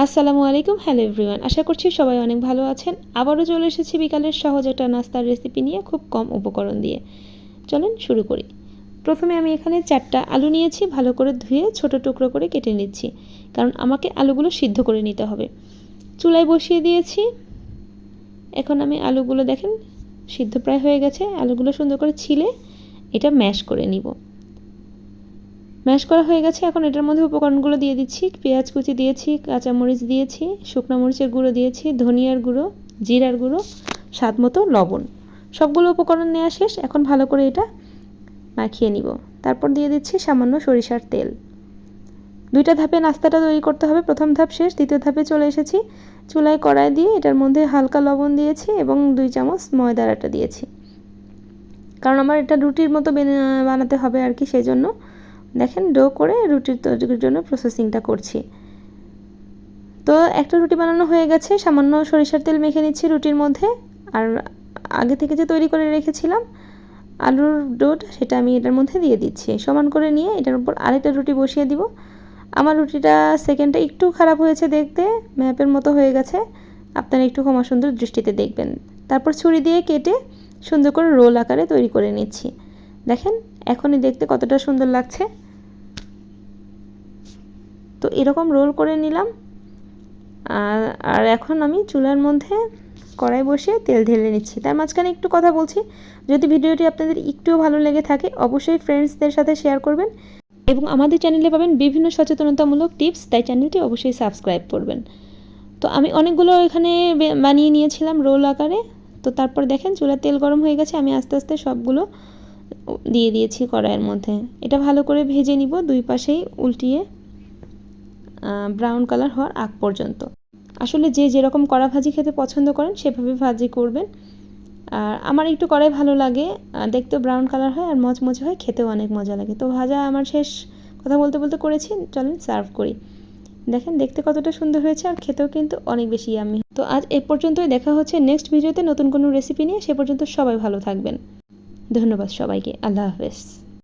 আসসালামু আলাইকুম, hello everyone. আশা করছি সবাই অনেক ভালো আছেন। আবারও চলে এসেছি বিকালের সহজ একটা নাস্তার রেসিপি নিয়ে খুব কম উপকরণ দিয়ে। চলেন শুরু করি। প্রথমে আমি এখানে চারটা আলু নিয়েছি, ভালো করে ধুয়ে ছোট টুকরো করে কেটে নিচ্ছি, কারণ আমাকে আলুগুলো সিদ্ধ করে নিতে হবে। চুলায় বসিয়ে দিয়েছি। এখন আমি আলুগুলো দেখেন, সিদ্ধ প্রায় হয়ে গেছে। আলুগুলো সুন্দর করে ছিলে, এটা ম্যাশ করে নিব। ম্যাশ করা হয়ে গেছে। এখন এটার মধ্যে উপকরণগুলো দিয়ে দিচ্ছি। পেঁয়াজ কুচি দিয়েছি, কাঁচামরিচ দিয়েছি, শুকনো মরিচের গুঁড়ো দিয়েছি, ধনিয়ার গুঁড়ো, জিরার গুঁড়ো, স্বাদ মতো লবণ। সবগুলো উপকরণ নেওয়া শেষ। এখন ভালো করে এটা মাখিয়ে নিব। তারপর দিয়ে দিচ্ছি সামান্য সরিষার তেল। দুইটা ধাপে নাস্তাটা তৈরি করতে হবে। প্রথম ধাপ শেষ, দ্বিতীয় ধাপে চলে এসেছি। চুলায় কড়াই দিয়ে এটার মধ্যে হালকা লবণ দিয়েছি এবং দুই চামচ ময়দার আটা দিয়েছি। কারণ আমার এটা রুটির মতো বানাতে হবে আর কি সেই জন্য দেখেন ডো করে রুটির তৈরির জন্য প্রসেসিংটা করছি। তো একটা রুটি বানানো হয়ে গেছে, সামান্য সরিষার তেল মেখে নিচ্ছি রুটির মধ্যে। আর আগে থেকে যে তৈরি করে রেখেছিলাম, আলুর ডোটা সেটা আমি এটার মধ্যে দিয়ে দিচ্ছি। সমান করে নিয়ে এটার উপর আরেকটা রুটি বসিয়ে দিব। আমার রুটিটা সেকেন্ডটা একটু খারাপ হয়েছে দেখতে, ম্যাপের মতো হয়ে গেছে। আপনারা একটু ক্ষমা সুন্দর দৃষ্টিতে দেখবেন। তারপর ছুরি দিয়ে কেটে সুন্দর করে রোল আকারে তৈরি করে নিচ্ছি। দেখেন, এখনই দেখতে কতটা সুন্দর লাগছে। তো এরকম রোল করে নিলাম। আর আর এখন আমি চুলার মধ্যে কড়াই বসিয়ে তেল ঢেলে নিচ্ছি। তার মাঝখানে একটু কথা বলছি। যদি ভিডিওটি আপনাদের একটুও ভালো লেগে থাকে, অবশ্যই ফ্রেন্ডসদের সাথে শেয়ার করবেন এবং আমাদের চ্যানেলে পাবেন বিভিন্ন সচেতনতামূলক টিপস তাই চ্যানেলটি অবশ্যই সাবস্ক্রাইব করবেন। তো আমি অনেকগুলো এখানে বানিয়ে নিয়েছিলাম রোল আকারে। তো তারপর দেখেন চুলার তেল গরম হয়ে গেছে, আমি আস্তে আস্তে সবগুলো দিয়ে দিয়েছি কড়াইয়ের মধ্যে। এটা ভালো করে ভেজে নিব, দুই পাশেই উল্টিয়ে। ব্রাউন কালার হওয়ার আগ পর্যন্ত। আসলে যে যেরকম কড়া ভাজি খেতে পছন্দ করেন, সেভাবে ভাজি করবেন। আর আমার একটু কড়াই ভালো লাগে দেখতেও ব্রাউন কালার হয় আর মচমচে হয়, খেতেও অনেক মজা লাগে। তো ভাজা আমার শেষ কথা বলতে বলতে করেছি, চলেন সার্ভ করি। দেখেন, দেখতে কতটা সুন্দর হয়েছে আর খেতেও কিন্তু অনেক বেশি আমি তো আজ এ পর্যন্তই, দেখা হচ্ছে নেক্সট ভিডিওতে নতুন কোনো রেসিপি নিয়ে। সে পর্যন্ত সবাই ভালো থাকবেন। ধন্যবাদ সবাইকে, আল্লাহ হাফেজ।